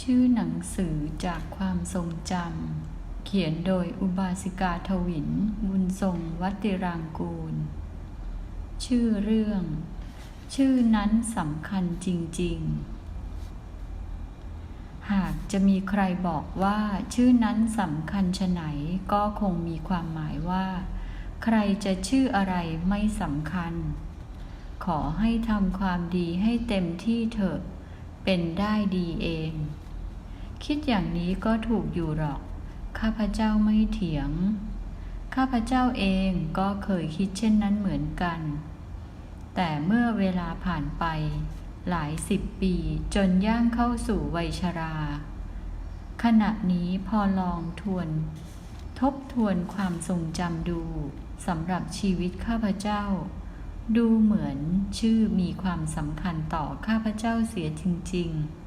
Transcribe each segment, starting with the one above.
ชื่อหนังสือจากความทรงจำ เขียนโดยอุบาสิกาทวิน บุญทรงวัติรางกูล ชื่อเรื่อง ชื่อนั้นสำคัญจริง ๆ หากจะมีใครบอกว่าชื่อนั้นสำคัญชะไหนก็คงมีความหมายว่า ใครจะชื่ออะไรไม่สำคัญ ขอให้ทำความดีให้เต็มที่เถอะ เป็นได้ดีเอง คิดอย่างนี้ก็ถูกอยู่หรอก ข้าพเจ้าไม่เถียง ข้าพเจ้าเองก็เคยคิดเช่นนั้นเหมือนกัน แต่เมื่อเวลาผ่านไป หลายสิบปีจนย่างเข้าสู่วัยชรา ขณะนี้พอลองทวน ทบทวนความทรงจำดูสำหรับชีวิตข้าพเจ้า ดูเหมือนชื่อมีความสำคัญต่อข้าพเจ้าเสียจริง ๆ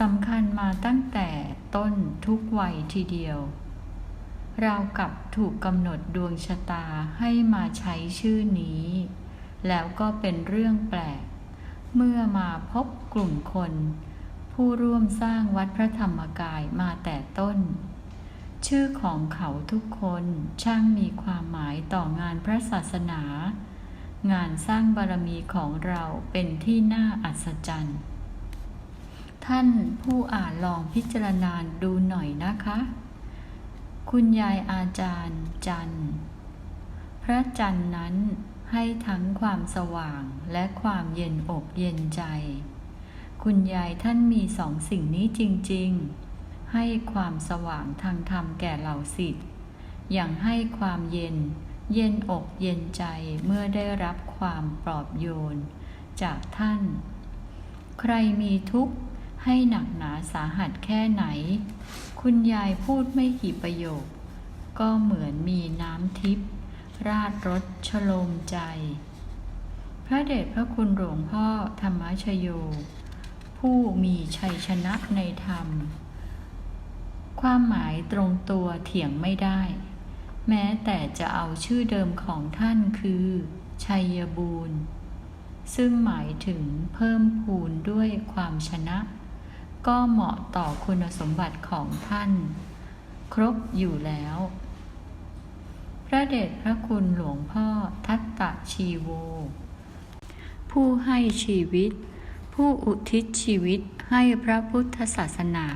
สำคัญมาตั้งแต่ต้นทุกวัยทีเดียว เรากับถูกกำหนดดวงชะตาให้มาใช้ชื่อนี้ แล้วก็เป็นเรื่องแปลก เมื่อมาพบกลุ่มคน ผู้ร่วมสร้างวัดพระธรรมกายมาแต่ต้น ชื่อของเขาทุกคนช่างมีความหมายต่องานพระศาสนา งานสร้างบารมีของเราเป็นที่น่าอัศจรรย์ ท่านผู้อ่านลองพิจารณาดูหน่อยนะคะ คุณยายอาจารย์จันทร์พระจันทร์นั้นให้ทั้งความสว่างและความเย็นอกเย็นใจ คุณยายท่านมีสองสิ่งนี้จริง ๆ ให้ความสว่างทางธรรมแก่เหล่าสิทธิ์อย่างให้ความเย็น เย็นอกเย็นใจเมื่อได้รับความปลอบโยน จากท่าน ใครมีทุกข์ ให้หนักหนาสาหัสแค่ไหน คุณยายพูดไม่กี่ประโยค ก็เหมือนมีน้ำทิพย์ราดรสชโลมใจ พระเดชพระคุณหลวงพ่อธรรมชโย ผู้มีชัยชนะในธรรม ความหมายตรงตัวเถียงไม่ได้ แม้แต่จะเอาชื่อเดิมของท่านคือ ชัยบูรณ์ซึ่งหมายถึงเพิ่มพูนด้วยความชนะ ก็เหมาะต่อคุณสมบัติของท่าน ครบอยู่แล้ว พระเดชพระคุณหลวงพ่อทัตตะชีโว ผู้ให้ชีวิต ผู้อุทิศชีวิตให้พระพุทธศาสนา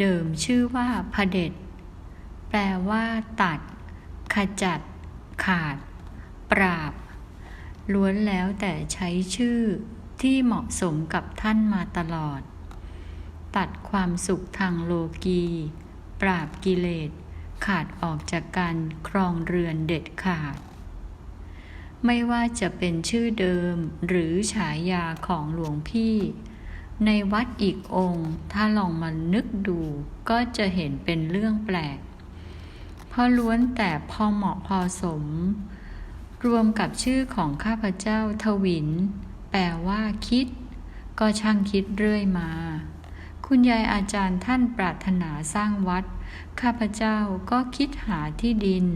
เดิมชื่อว่าพระเดชแปลว่าตัด ขจัด ขาด ปราบ ล้วนแล้วแต่ใช้ชื่อที่เหมาะสมกับท่านมาตลอด ตัดความสุขทางโลกี ปราบกิเลส ขาดออกจากการครองเรือนเด็ดขาด ไม่ว่าจะเป็นชื่อเดิมหรือฉายาของหลวงพี่ ในวัดอีกองค์ ถ้าลองมานึกดูก็จะเห็นเป็นเรื่องแปลก เพราะล้วนแต่พอเหมาะพอสม รวมกับชื่อของข้าพเจ้าทวิน แปลว่าคิด ก็ช่างคิดเรื่อยมา คุณยายอาจารย์ท่านปรารถนาสร้างวัด ข้าพเจ้าก็คิดหาที่ดิน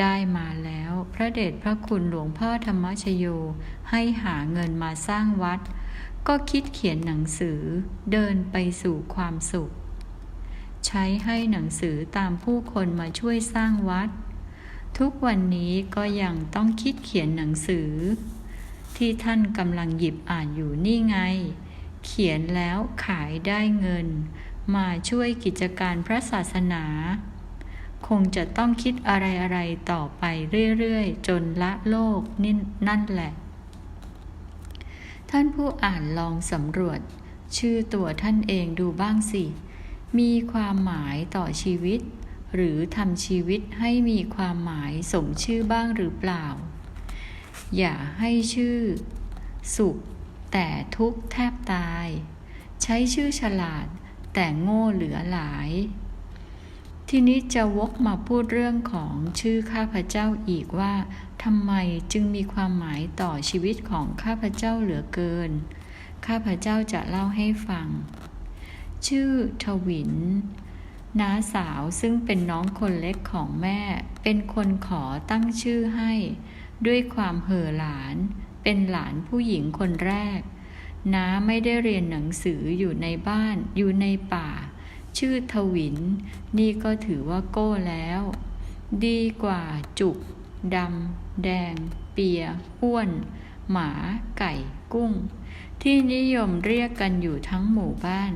ได้มาแล้วพระเดชพระคุณหลวงพ่อธรรมชโยให้หาเงินมาสร้างวัด ก็คิดเขียนหนังสือเดินไปสู่ความสุข ใช้ให้หนังสือตามผู้คนมาช่วยสร้างวัด ทุกวันนี้ก็ยังต้องคิดเขียนหนังสือ ที่ท่านกำลังหยิบอ่านอยู่นี่ไง เขียนแล้วขายได้เงิน มาช่วยกิจการพระศาสนา คงจะต้องคิดอะไรๆต่อไปเรื่อยๆ จนละโลกนี่นั่นแหละ ท่านผู้อ่านลองสำรวจ ชื่อตัวท่านเองดูบ้างสิ มีความหมายต่อชีวิต หรือทำชีวิตให้มีความหมายสมชื่อบ้างหรือเปล่า อย่าให้ชื่อ สุข แต่ทุกแทบตาย ใช้ชื่อฉลาด แต่โง่เหลือหลาย ทีนี้จะวกมาพูดเรื่องของชื่อข้าพเจ้าอีกว่าทำไมจึงมีความหมายต่อชีวิตของข้าพเจ้าเหลือเกิน ข้าพเจ้าจะเล่าให้ฟัง ชื่อทวินน้าสาวซึ่งเป็นน้องคนเล็กของแม่ เป็นคนขอตั้งชื่อให้ ด้วยความเห่อหลาน เป็นหลานผู้หญิงคนแรก น้าไม่ได้เรียนหนังสืออยู่ในบ้าน อยู่ในป่า ชื่อทวิน นี่ก็ถือว่าโก้แล้ว ดีกว่าจุกดำแดง เปีย อ้วน หมา ไก่ กุ้ง ที่นิยมเรียกกันอยู่ทั้งหมู่บ้าน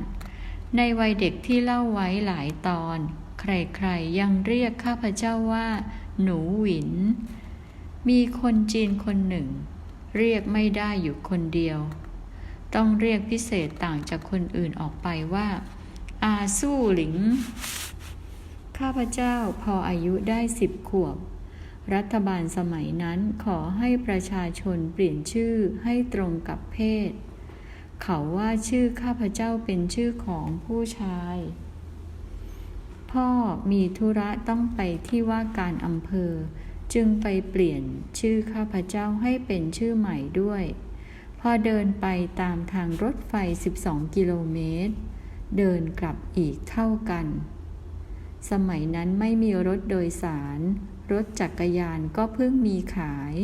ในวัยเด็กที่เล่าไว้หลายตอน ใครๆยังเรียกข้าพเจ้าว่า หนูหวิน มีคนจีนคนหนึ่ง เรียกไม่ได้อยู่คนเดียว ต้องเรียกพิเศษต่างจากคนอื่นออกไปว่า อาสู้หลิง ข้าพเจ้าพออายุได้สิบขวบ รัฐบาลสมัยนั้นขอให้ประชาชนเปลี่ยนชื่อให้ตรงกับเพศ เขาว่าชื่อข้าพเจ้าเป็นชื่อของผู้ชาย พ่อมีธุระต้องไปที่ว่าการอำเภอ จึงไปเปลี่ยนชื่อข้าพเจ้าให้เป็นชื่อใหม่ด้วย พอเดินไปตามทางรถไฟ 12 กิโลเมตร เดินกลับอีกเท่ากัน สมัยนั้นไม่มีรถโดยสาร รถจักรยานก็เพิ่งมีขาย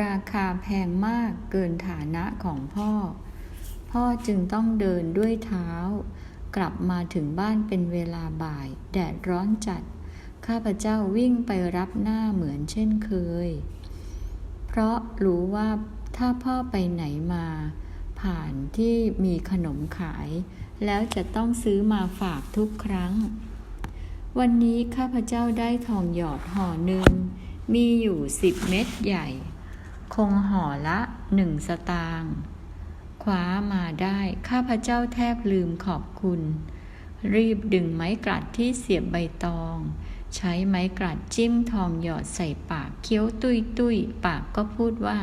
ราคาแพงมากเกินฐานะของพ่อ พ่อจึงต้องเดินด้วยเท้า กลับมาถึงบ้านเป็นเวลาบ่าย แดดร้อนจัด ข้าพเจ้าวิ่งไปรับหน้าเหมือนเช่นเคย เพราะรู้ว่าถ้าพ่อไปไหนมา ผ่านที่มีขนมขาย แล้วจะต้องซื้อมาฝากทุกครั้ง วันนี้ข้าพเจ้าได้ทองหยอดห่อหนึ่ง มีอยู่สิบเม็ดใหญ่ คงห่อละหนึ่งสตางค์คว้ามาได้ข้าพเจ้าแทบลืมขอบคุณ รีบดึงไม้กลัดที่เสียบใบตอง ใช้ไม้กลัดจิ้มทองหยอดใส่ปากเคี้ยวตุยตุยปากก็พูดว่า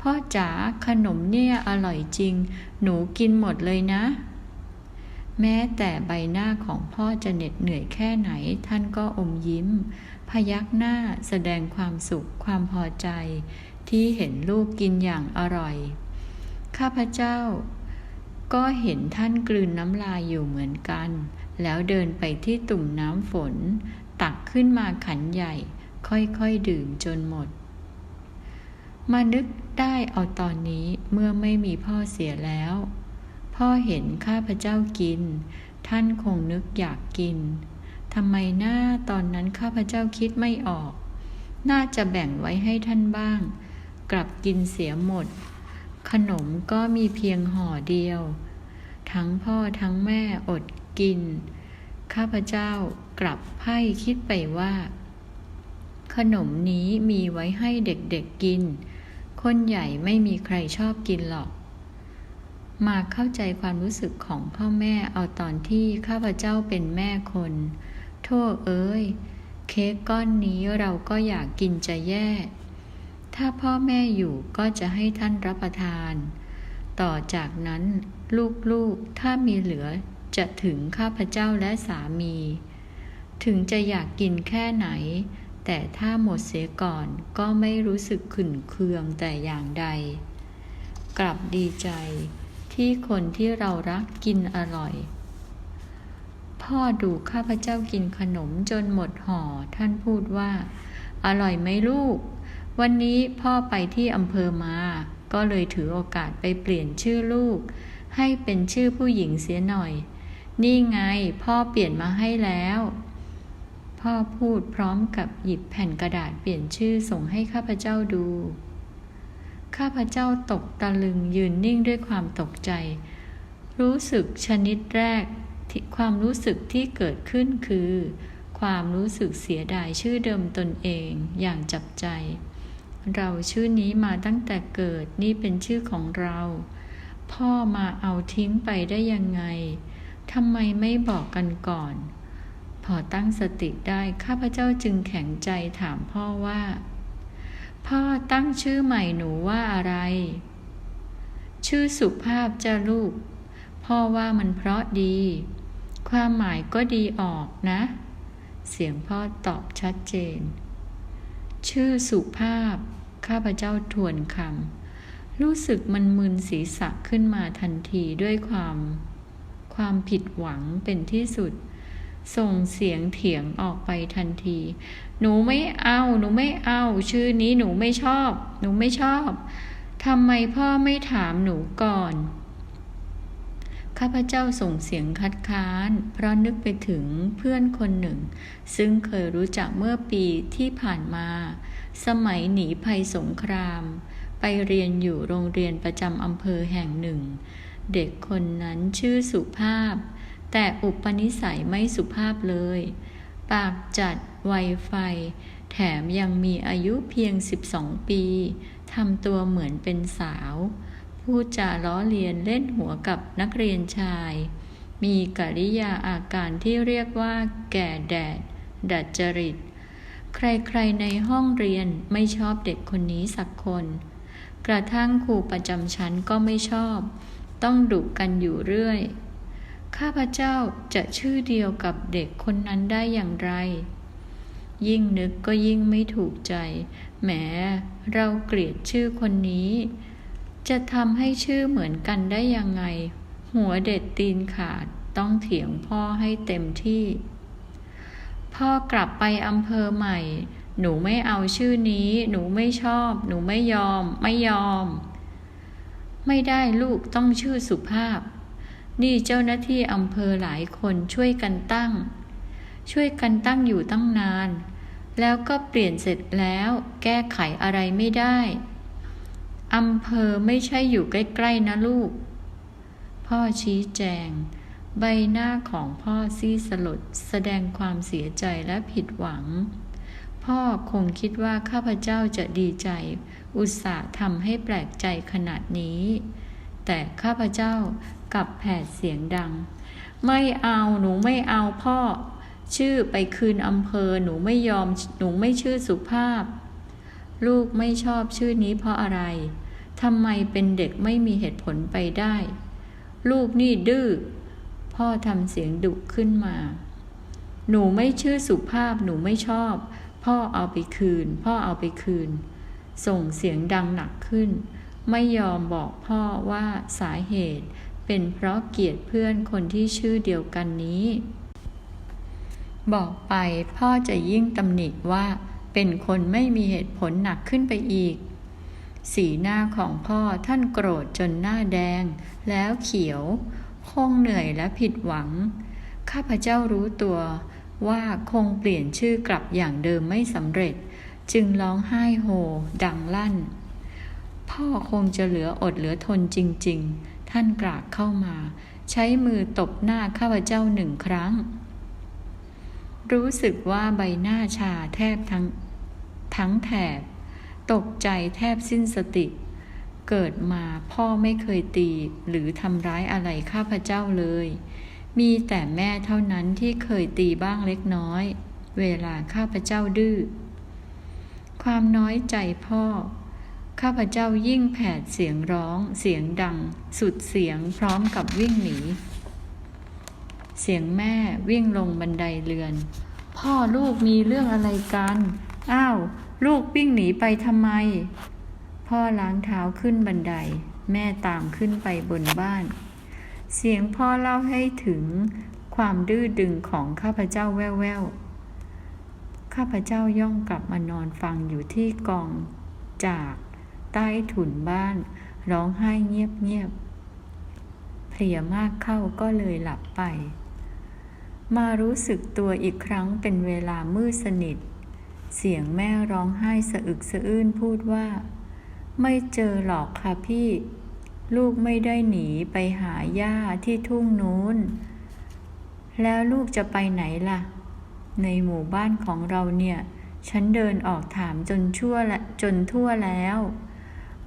พ่อจ๋าขนมเนี่ยอร่อยจริง หนูกินหมดเลยนะ แม้แต่ใบหน้าของพ่อจะเหน็ดเหนื่อยแค่ไหน ท่านก็อมยิ้ม พยักหน้าแสดงความสุขความพอใจ ที่เห็นลูกกินอย่างอร่อย ข้าพเจ้าก็เห็นท่านกลืนน้ำลายอยู่เหมือนกัน แล้วเดินไปที่ตุ่มน้ำฝน ขึ้นมาขันใหญ่ ค่อยๆดื่มจนหมด มานึกได้เอาตอนนี้เมื่อไม่มีพ่อเสียแล้ว พ่อเห็นข้าพเจ้ากิน ท่านคงนึกอยากกินทำไมหน้าตอนนั้นข้าพเจ้าคิดไม่ออก น่าจะแบ่งไว้ให้ท่านบ้าง กลับกินเสียหมด ขนมก็มีเพียงห่อเดียว ทั้งพ่อทั้งแม่อดกิน ข้าพเจ้า กลับไพ่คิดไปว่า ขนมนี้มีไว้ให้เด็กๆกิน คนใหญ่ไม่มีใครชอบกินหรอก มาเข้าใจความรู้สึกของพ่อแม่เอาตอนที่ข้าพเจ้าเป็นแม่คน โทษเอ้ย เค้กก้อนนี้เราก็อยากกินจะแย่ ถ้าพ่อแม่อยู่ก็จะให้ท่านรับประทาน ต่อจากนั้นลูกๆถ้ามีเหลือจะถึงข้าพเจ้าและสามี ถึงจะอยากกินแค่ไหน แต่ถ้าหมดเสียก่อนก็ไม่รู้สึกขุ่นเคืองแต่อย่างใด กลับดีใจที่คนที่เรารักกินอร่อย พ่อดูข้าพเจ้ากินขนมจนหมดห่อท่านพูดว่า อร่อยไหมลูก วันนี้พ่อไปที่อำเภอมา ก็เลยถือโอกาสไปเปลี่ยนชื่อลูก ให้เป็นชื่อผู้หญิงเสียหน่อย นี่ไงพ่อเปลี่ยนมาให้แล้ว พ่อพูดพร้อมกับหยิบแผ่นกระดาษเปลี่ยนชื่อส่งให้ข้าพเจ้าดู ข้าพเจ้าตกตะลึงยืนนิ่งด้วยความตกใจ รู้สึกชนิดแรกความรู้สึกที่เกิดขึ้นคือ ความรู้สึกเสียดายชื่อเดิมตนเองอย่างจับใจ เราชื่อนี้มาตั้งแต่เกิดนี่เป็นชื่อของเรา พ่อมาเอาทิ้งไปได้ยังไงทำไมไม่บอกกันก่อน พอตั้งสติได้ข้าพเจ้าจึงแข็งใจถามพ่อว่า พ่อตั้งชื่อใหม่หนูว่าอะไร ชื่อสุภาพจ้าลูก พ่อว่ามันเพราะดี ความหมายก็ดีออกนะ เสียงพ่อตอบชัดเจน ชื่อสุภาพ ข้าพเจ้าทวนคำรู้สึกมันมึนศีรษะขึ้นมาทันทีด้วยความ ความผิดหวังเป็นที่สุด ส่งเสียงเถียงออกไปทันที หนูไม่เอา หนูไม่เอา ชื่อนี้หนูไม่ชอบ หนูไม่ชอบ ทำไมพ่อไม่ถามหนูก่อน ข้าพเจ้าส่งเสียงคัดค้าน เพราะนึกไปถึงเพื่อนคนหนึ่ง ซึ่งเคยรู้จักเมื่อปีที่ผ่านมา สมัยหนีภัยสงคราม ไปเรียนอยู่โรงเรียนประจำอำเภอแห่งหนึ่ง เด็กคนนั้นชื่อสุภาพ แต่อุปนิสัยไม่สุภาพเลย ปากจัดไวไฟ แถมยังมีอายุเพียง 12 ปีทำตัวเหมือนเป็นสาว พูดจาล้อเลียนเล่นหัวกับนักเรียนชาย มีกริยาอาการที่เรียกว่า แก่แดด ดัดจริต ใครๆในห้องเรียนไม่ชอบเด็กคนนี้สักคน กระทั่งครูประจำชั้นก็ไม่ชอบ ต้องดุกันอยู่เรื่อย ข้าพเจ้าจะชื่อเดียวกับเด็กคนนั้นได้อย่างไร ยิ่งนึกก็ยิ่งไม่ถูกใจ แหม เราเกลียดชื่อคนนี้ จะทำให้ชื่อเหมือนกันได้ยังไง หัวเด็ดตีนขาดต้องเถียงพ่อให้เต็มที่ พ่อกลับไปอำเภอใหม่ หนูไม่เอาชื่อนี้ หนูไม่ชอบ หนูไม่ยอม ไม่ยอม ไม่ได้ลูกต้องชื่อสุภาพ นี่เจ้าหน้าที่อำเภอหลายคนช่วยกันตั้ง ช่วยกันตั้งอยู่ตั้งนาน แล้วก็เปลี่ยนเสร็จแล้วแก้ไขอะไรไม่ได้อำเภอไม่ใช่อยู่ใกล้ ๆ นะลูก พ่อชี้แจง ใบหน้าของพ่อซีสลดแสดงความเสียใจและผิดหวัง พ่อคงคิดว่าข้าพเจ้าจะดีใจ อุตส่าห์ทำให้แปลกใจขนาดนี้ แต่ข้าพเจ้า กับแผดเสียงดัง ไม่เอาหนูไม่เอาพ่อ ชื่อไปคืนอำเภอหนูไม่ยอมหนูไม่ชื่อสุภาพ ลูกไม่ชอบชื่อนี้เพราะอะไรทำไมเป็นเด็กไม่มีเหตุผลไปได้ ลูกนี่ดื้อพ่อทำเสียงดุขึ้นมา หนูไม่ชื่อสุภาพหนูไม่ชอบ พ่อเอาไปคืน พ่อเอาไปคืน ส่งเสียงดังหนักขึ้น ไม่ยอมบอกพ่อว่าสาเหตุ เป็นเพราะเกลียดเพื่อนคนที่ชื่อเดียวกันนี้ บอกไปพ่อจะยิ่งตำหนิว่าเป็นคนไม่มีเหตุผลหนักขึ้นไปอีก สีหน้าของพ่อท่านโกรธจนหน้าแดง แล้วเขียว คงเหนื่อยและผิดหวัง ข้าพเจ้ารู้ตัวว่าคงเปลี่ยนชื่อกลับอย่างเดิมไม่สำเร็จ จึงร้องไห้โฮดังลั่น พ่อคงจะเหลืออดเหลือทนจริง ๆ ท่านกรากเข้ามา ใช้มือตบหน้าข้าพเจ้าหนึ่งครั้ง รู้สึกว่าใบหน้าชาแทบทั้งทั้งแถบ ตกใจแทบสิ้นสติ เกิดมาพ่อไม่เคยตีหรือทำร้ายอะไรข้าพเจ้าเลย มีแต่แม่เท่านั้นที่เคยตีบ้างเล็กน้อย เวลาข้าพเจ้าดื้อความน้อยใจพ่อ ข้าพเจ้ายิ่งแผดเสียงร้องเสียงดัง สุดเสียงพร้อมกับวิ่งหนี เสียงแม่วิ่งลงบันไดเรือน พ่อลูกมีเรื่องอะไรกัน อ้าว ลูกวิ่งหนีไปทำไม พ่อล้างเท้าขึ้นบันได แม่ตามขึ้นไปบนบ้าน เสียงพ่อเล่าให้ถึงความดื้อดึงของข้าพเจ้าแว่วๆข้าพเจ้าย่องกลับมานอนฟังอยู่ที่กองจาก ใต้ถุนบ้าน ร้องไห้เงียบๆเพลียมากเข้าก็เลยหลับไป มารู้สึกตัวอีกครั้งเป็นเวลามืดสนิท เสียงแม่ร้องไห้สะอึกสะอื้นพูดว่า ไม่เจอหรอกค่ะพี่ ลูกไม่ได้หนีไปหาย่าที่ทุ่งนู้น แล้วลูกจะไปไหนล่ะ ในหมู่บ้านของเราเนี่ยฉันเดินออกถามจนชั่วละจนทั่วแล้ว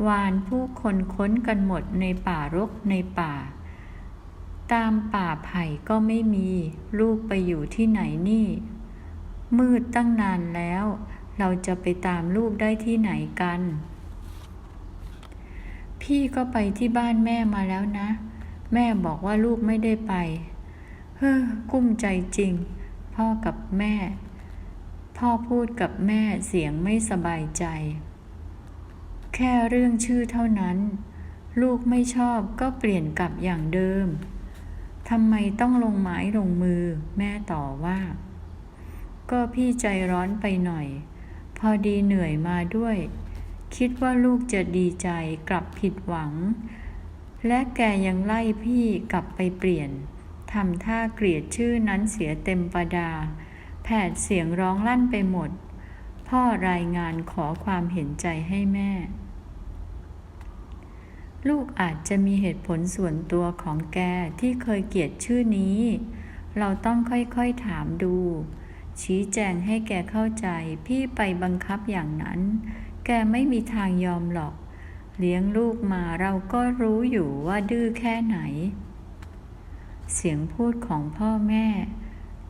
วานผู้คนค้นกันหมดในป่ารกในป่า ตามป่าไผ่ก็ไม่มีลูกไปอยู่ที่ไหนนี่ มืดตั้งนานแล้ว เราจะไปตามลูกได้ที่ไหนกัน พี่ก็ไปที่บ้านแม่มาแล้วนะ แม่บอกว่าลูกไม่ได้ไป เฮ้อกุ้มใจจริง พ่อกับแม่ พ่อพูดกับแม่เสียงไม่สบายใจ แค่เรื่องชื่อเท่านั้น ลูกไม่ชอบก็เปลี่ยนกลับอย่างเดิมทำไมต้องลงไม้ลงมือ แม่ต่อว่า ก็พี่ใจร้อนไปหน่อย พอดีเหนื่อยมาด้วย คิดว่าลูกจะดีใจกลับผิดหวัง และแกยังไล่พี่กลับไปเปลี่ยนทำท่าเกลียดชื่อนั้นเสียเต็มประดา แผดเสียงร้องลั่นไปหมด พ่อรายงานขอความเห็นใจให้แม่ ลูกอาจจะมีเหตุผลส่วนตัวของแกที่เคยเกลียดชื่อนี้ เราต้องค่อยๆถามดู ชี้แจงให้แกเข้าใจพี่ไปบังคับอย่างนั้น แกไม่มีทางยอมหรอก เลี้ยงลูกมาเราก็รู้อยู่ว่าดื้อแค่ไหน เสียงพูดของพ่อแม่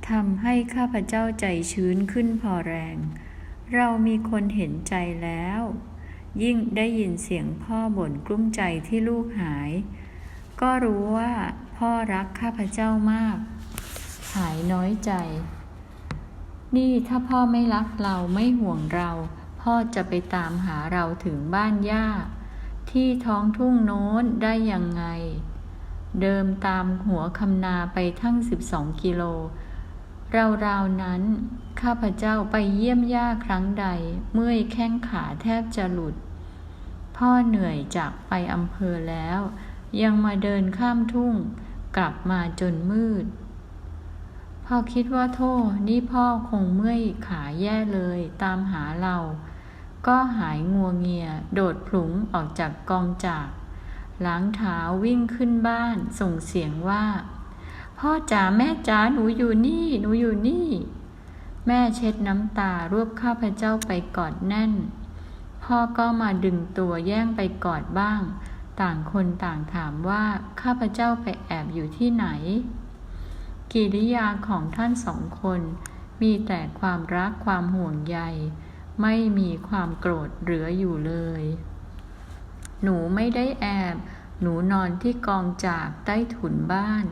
ทำให้ข้าพเจ้าใจชื้นขึ้นพอแรง เรามีคนเห็นใจแล้ว ยิ่งได้ยินเสียงพ่อบ่นกลุ้มใจที่ลูกหาย ก็รู้ว่าพ่อรักข้าพเจ้ามาก หายน้อยใจ นี่ถ้าพ่อไม่รักเราไม่ห่วงเรา พ่อจะไปตามหาเราถึงบ้านย่า ที่ท้องทุ่งโน้นได้ยังไง เดิมตามหัวคำนาไปทั้ง12กิโลราวๆนั้น ข้าพเจ้าไปเยี่ยมย่าครั้งใด เมื่อยแข้งขาแทบจะหลุด พ่อเหนื่อยจากไปอำเภอแล้ว ยังมาเดินข้ามทุ่ง กลับมาจนมืด พ่อคิดว่าโทษนี่พ่อคงเมื่อยขาแย่เลยตามหาเรา ก็หายงัวเงีย โดดผลุงออกจากกองจากล้างเท้าวิ่งขึ้นบ้านส่งเสียงว่า พ่อจ๋าแม่จ๋าหนูอยู่นี่ หนูอยู่นี่ แม่เช็ดน้ำตารวบข้าพเจ้าไปกอดแน่น พ่อก็มาดึงตัวแย่งไปกอดบ้าง ต่างคนต่างถามว่าข้าพเจ้าไปแอบอยู่ที่ไหน กิริยาของท่านสองคน มีแต่ความรักความห่วงใย ไม่มีความโกรธเหลืออยู่เลย หนูไม่ได้แอบ หนูนอนที่กองจากใต้ถุนบ้าน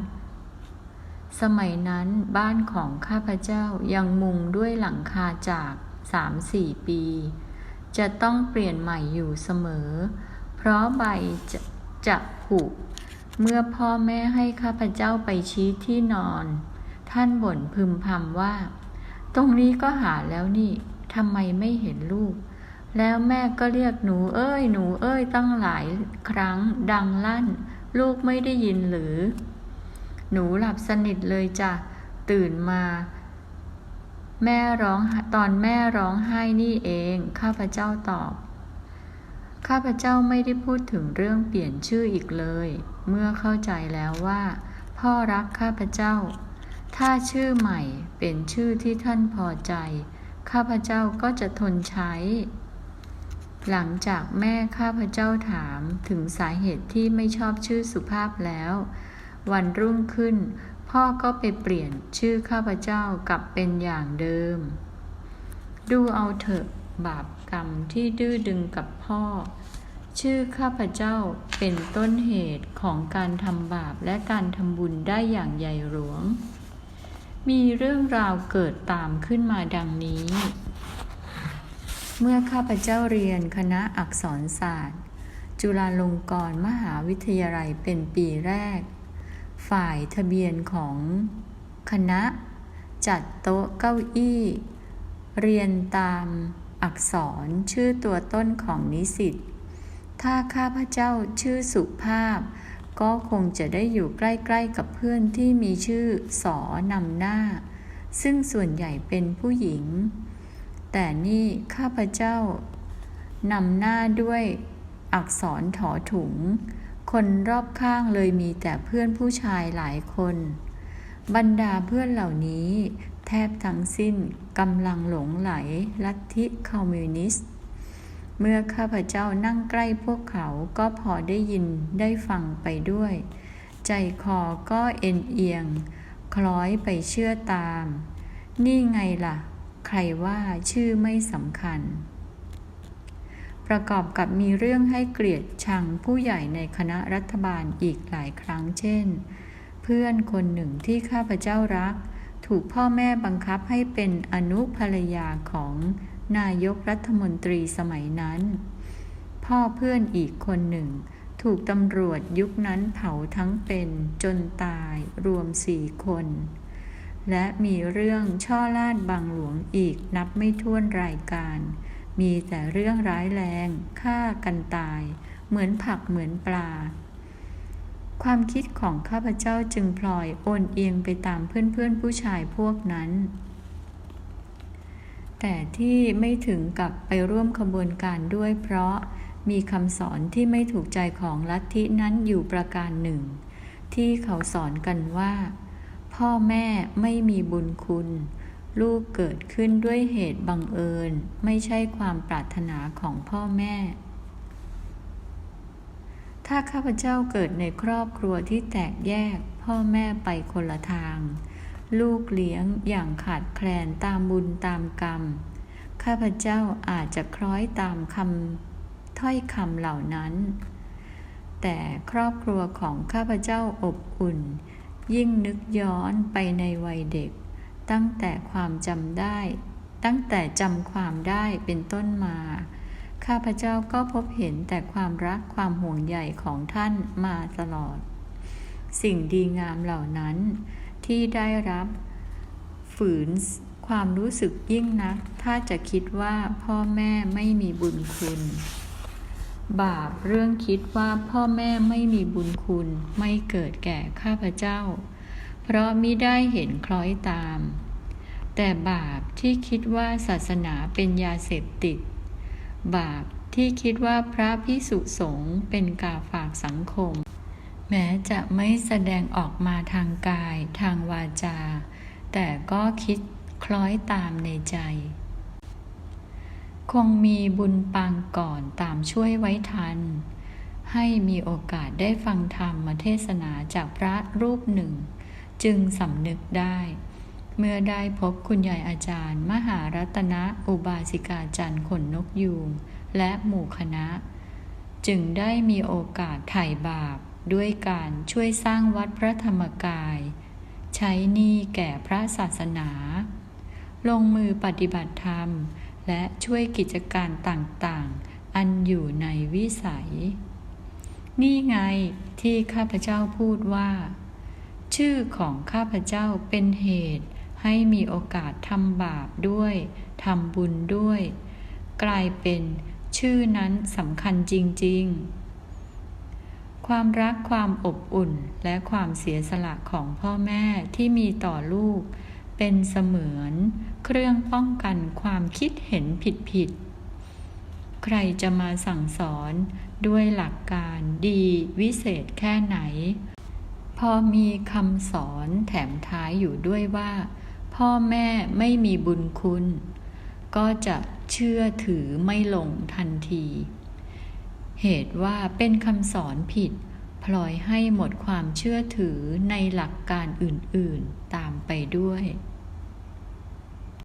สมัยนั้นบ้านของข้าพเจ้ายังมุงด้วยหลังคาจากสามสี่ปี จะต้องเปลี่ยนใหม่อยู่เสมอ เพราะใบจะจะผุ เมื่อพ่อแม่ให้ข้าพเจ้าไปชี้ที่นอน ท่านบ่นพึมพำว่า ตรงนี้ก็หาแล้วนี่ทำไมไม่เห็นลูก แล้วแม่ก็เรียกหนูเอ้ย หนูเอ้ยตั้งหลายครั้งดังลั่น ลูกไม่ได้ยินหรือ หนูหลับสนิทเลยจ้ะตื่นมา แม่ร้องตอนแม่ร้องไห้นี่เอง ข้าพเจ้าตอบ ข้าพเจ้าไม่ได้พูดถึงเรื่องเปลี่ยนชื่ออีกเลย เมื่อเข้าใจแล้วว่า พ่อรักข้าพเจ้า ถ้าชื่อใหม่เป็นชื่อที่ท่านพอใจ ข้าพเจ้าก็จะทนใช้ หลังจากแม่ข้าพเจ้าถามถึงสาเหตุที่ไม่ชอบชื่อสุภาพแล้ว วันรุ่งขึ้น พ่อก็ไปเปลี่ยนชื่อข้าพเจ้ากลับเป็นอย่างเดิม ดูเอาเถอะบาปกรรมที่ดื้อดึงกับพ่อ ชื่อข้าพเจ้าเป็นต้นเหตุของการทำบาปและการทำบุญได้อย่างใหญ่หลวง มีเรื่องราวเกิดตามขึ้นมาดังนี้ เมื่อข้าพเจ้าเรียนคณะอักษรศาสตร์ จุฬาลงกรณ์มหาวิทยาลัยเป็นปีแรก ฝ่ายทะเบียนของคณะ จัดโต๊ะเก้าอี้ เรียนตามอักษรชื่อตัวต้นของนิสิต ถ้าข้าพเจ้าชื่อสุภาพ ก็คงจะได้อยู่ใกล้ๆกับเพื่อนที่มีชื่อสอนำหน้า ซึ่งส่วนใหญ่เป็นผู้หญิง แต่นี่ข้าพเจ้านำหน้าด้วยอักษรถอถุง คนรอบข้างเลยมีแต่เพื่อนผู้ชายหลายคน บรรดาเพื่อนเหล่านี้ แทบทั้งสิ้นกำลังหลงไหลลัทธิคอมมิวนิสต์ เมื่อข้าพเจ้านั่งใกล้พวกเขาก็พอได้ยินได้ฟังไปด้วย ใจคอก็เอ็นเอียง คล้อยไปเชื่อตาม นี่ไงล่ะ ใครว่าชื่อไม่สำคัญ ประกอบกับมีเรื่องให้เกลียดชังผู้ใหญ่ในคณะรัฐบาลอีกหลายครั้งเช่น เพื่อนคนหนึ่งที่ข้าพเจ้ารัก ถูกพ่อแม่บังคับให้เป็นอนุภรรยาของนายกรัฐมนตรีสมัยนั้น พ่อเพื่อนอีกคนหนึ่ง ถูกตำรวจยุคนั้นเผาทั้งเป็นจนตายรวมสี่คน และมีเรื่องช่อลาดบางหลวงอีกนับไม่ถ้วนรายการ มีแต่เรื่องร้ายแรงฆ่ากันตาย เหมือนผักเหมือนปลา ความคิดของข้าพเจ้าจึงพลอยโอนเอียงไปตามเพื่อนๆผู้ชายพวกนั้น แต่ที่ไม่ถึงกับไปร่วมขบวนการด้วยเพราะมีคำสอนที่ไม่ถูกใจของลัทธินั้นอยู่ประการหนึ่ง ที่เขาสอนกันว่า พ่อแม่ไม่มีบุญคุณ ลูกเกิดขึ้นด้วยเหตุบังเอิญ ไม่ใช่ความปรารถนาของพ่อแม่ ถ้าข้าพเจ้าเกิดในครอบครัวที่แตกแยก พ่อแม่ไปคนละทาง ลูกเลี้ยงอย่างขาดแคลนตามบุญตามกรรม ข้าพเจ้าอาจจะคล้อยตามคำถ้อยคำเหล่านั้น แต่ครอบครัวของข้าพเจ้าอบอุ่น ยิ่งนึกย้อนไปในวัยเด็ก ตั้งแต่ความจำได้ ตั้งแต่จำความได้เป็นต้นมา ข้าพเจ้าก็พบเห็นแต่ความรักความห่วงใยของท่านมาตลอด สิ่งดีงามเหล่านั้น ที่ได้รับฝืนความรู้สึกยิ่งนัก ถ้าจะคิดว่าพ่อแม่ไม่มีบุญคุณ บาปเรื่องคิดว่าพ่อแม่ไม่มีบุญคุณไม่เกิดแก่ข้าพเจ้า เพราะมิได้เห็นคล้อยตาม แต่บาปที่คิดว่าศาสนาเป็นยาเสพติด บาปที่คิดว่าพระพิสุสงฆ์เป็นกาฝากสังคม แม้จะไม่แสดงออกมาทางกายทางวาจา แต่ก็คิดคล้อยตามในใจ คงมีบุญปางก่อนตามช่วยไว้ทัน ให้มีโอกาสได้ฟังธรรมมาเทศนาจากพระรูปหนึ่ง จึงสำนึกได้ เมื่อได้พบคุณยายอาจารย์ มหารัตนะอุบาสิกาจันทร์ขนนกยูงและหมู่คณะ จึงได้มีโอกาสไถ่บาปด้วยการช่วยสร้างวัดพระธรรมกาย ใช้หนี้แก่พระศาสนา ลงมือปฏิบัติธรรม และช่วยกิจการต่างๆ อันอยู่ในวิสัย นี่ไงที่ข้าพเจ้าพูดว่า ชื่อของข้าพเจ้าเป็นเหตุให้มีโอกาสทำบาปด้วยทำบุญด้วย กลายเป็นชื่อนั้นสำคัญจริง ๆ ความรักความอบอุ่นและความเสียสละของพ่อแม่ที่มีต่อลูก เป็นเสมือน เครื่องป้องกันความคิดเห็นผิดๆ ใครจะมาสั่งสอนด้วยหลักการดีวิเศษแค่ไหน อมีคำสอนแถมท้ายอยู่ด้วยว่า พ่อแม่ไม่มีบุญคุณ ก็จะเชื่อถือไม่ลงทันที เหตุว่าเป็นคำสอนผิด พลอยให้หมดความเชื่อถือในหลักการอื่นๆตามไปด้วย